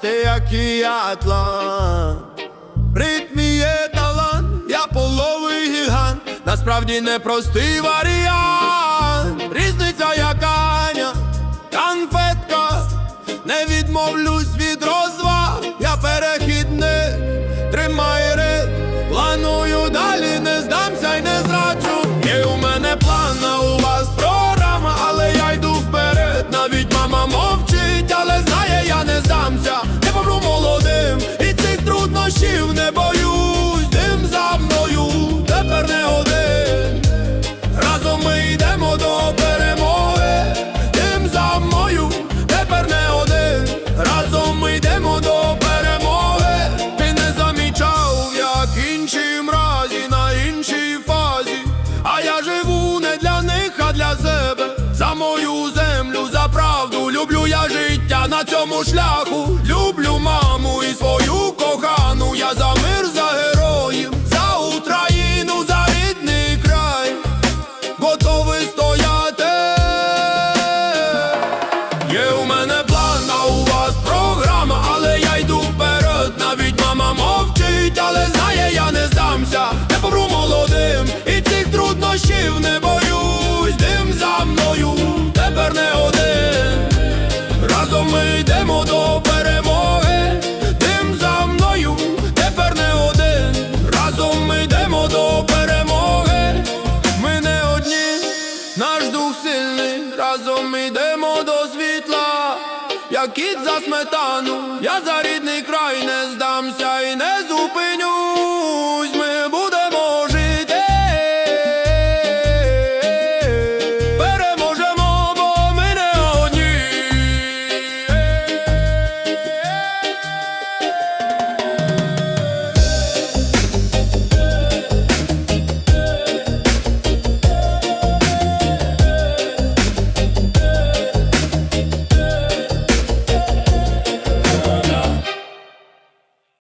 росте, як і атлант. В ритмі є талант, я половий гігант, насправді непростий варіант, різниця як Аня, конфетка, не відмовлюсь від роз. люблю я життя на цьому шляху, люблю маму і свою кохану, я за мир, за героїв, за Україну, за рідний край, готовий стояти. Є у разом йдемо до світла, як кіт за сметану, я за рідний край не знаю.